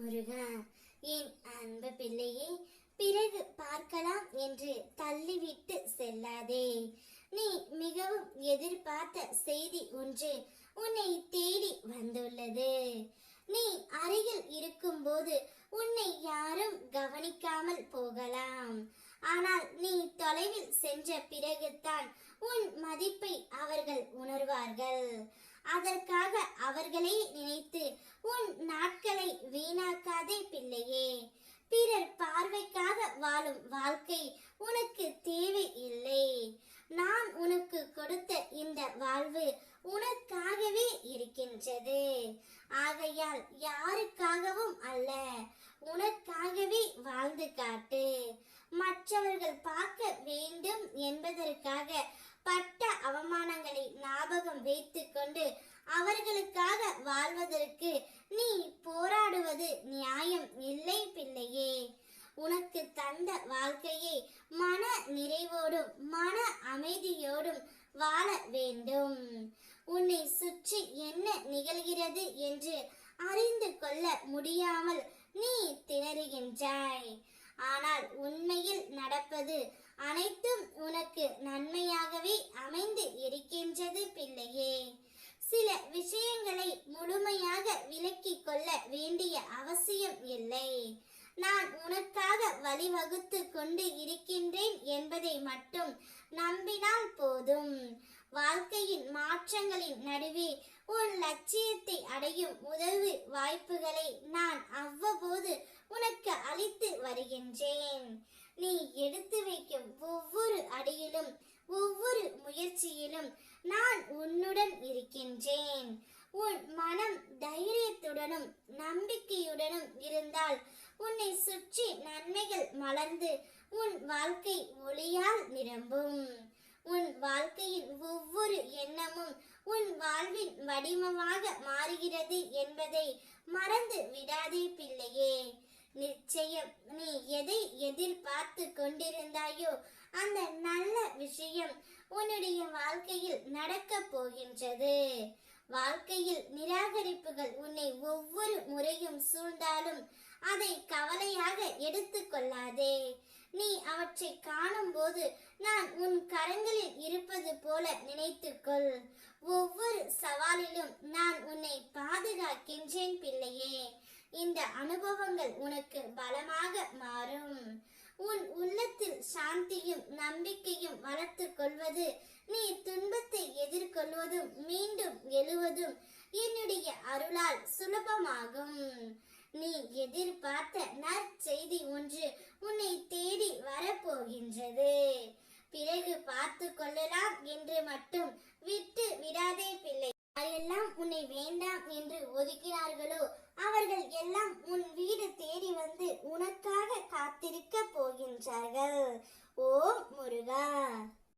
முருகா என் அன்பு பிள்ளையே பிறகு பார்க்கலாம் என்று தள்ளிவிட்டு செல்லாதே. நீ மிகவும் எதிர்பார்த்த செய்தி ஒன்று உன்னை தேடி வந்துள்ளது. நீ அருகில் இருக்கும்போது உன்னை யாரும் கவனிக்காமல் போகலாம். ஆனால் நீ தொலைவில் சென்ற பிறகுதான் உன் மதிப்பை அவர்கள் உணர்வார்கள். அதற்காக அவர்களை நினைத்து உன் நாட்களை வீணாக்காதே பிள்ளையே. பிறர் பார்வைக்காக வாழும் வாழ்க்கை உனக்கு தேவை இல்லை. நான் உனக்கு கொடுத்த இந்த வாழ்வு உனக்காகவே இருக்கின்றது. ஆகையால் யாருக்காகவும் அல்ல உனக்காகவே வாழ்ந்து காட்டு. மற்றவர்கள் பார்க்க வைத்துக்கொண்டு அவர்களுக்காக வாழ்வதற்கு நீ போராடுவது நியாயம் இல்லை பிள்ளையே. உனக்கு தந்த வாழ்க்கையை மன நிறைவோடும் மன அமைதியோடும் வாழ வேண்டும். உன்னை சுற்றி என்ன நிகழ்கிறது என்று அறிந்து கொள்ள முடியாமல் நீ திணறுகின்றாய். ஆனால் உண்மையில் நடப்பது அனைத்தும் உனக்கு நன்மையாகவே அமை கொள்ள வேண்டிய அவசியம் இல்லை. நான் உனக்காக வழிவகுத்து கொண்டு இருக்கின்றேன் என்பதை மட்டும் நம்பினால் போதும். வாழ்க்கையின் மாற்றங்களின் நடுவே உன் லட்சியத்தை அடையும் உதவு வாய்ப்புகளை நான் அவ்வப்போது உனக்கு அளித்து வருகின்றேன். நீ எடுத்து வைக்கும் ஒவ்வொரு அடியிலும் ஒவ்வொரு முயற்சியிலும் நான் உன்னுடன் இருக்கின்றேன். உன் மனம் தைரியத்துடனும் நம்பிக்கையுடனும் இருந்தால் உன்னை சுற்றி நன்மைகள் மலர்ந்து உன் வாழ்க்கை ஒளியால் நிரம்பும். உன் வாழ்க்கையின் ஒவ்வொரு எண்ணமும் உன் வாழ்வின் வடிவமாக மாறுகிறது என்பதை மறந்து விடாதே பிள்ளையே. நிச்சயம் நீ எதை எதிர்பார்த்து கொண்டிருந்தாயோ அந்த நல்ல விஷயம் உன்னுடைய வாழ்க்கையில் நடக்கப் போகின்றது. வாழ்க்கையில் நிராகரிப்புகள் உன்னை ஒவ்வொரு முறையும் சூழ்ந்தாலும் அதை கவலையாக எடுத்துக்கொள்ளாதே நீ அவற்றை காணும்போது நான் உன் கரங்களில் இருப்பது போல நினைத்துக்கொள். ஒவ்வொரு சவாலிலும் நான் உன்னை பாதுகாக்கின்றேன் பிள்ளையே. இந்த அனுபவங்கள் உனக்கு பலமாக மாறும். உன் உள்ளத்தில் சாந்தியும் நம்பிக்கையும் வளர்த்து கொள்வது நீ துன்பத்தை எதிர்கொள்வதும் மீண்டும் எழுவதும் என்னுடைய அருளால் சுலபமாகும். நீ எதிர்பார்த்த நற்செய்தி ஒன்று உன்னை தேடி வரப்போகின்றது. பிறகு பார்த்து கொள்ளலாம் என்று மட்டும் விட்டு விடாதே பிள்ளை. யாரெல்லாம் உன்னை வேண்டாம் என்று ஒதுக்கினார்களோ அவர்கள் எல்லாம் உன் வீடு தேடி வந்து உனக்காக காத்திருக்க போகின்றார்கள்.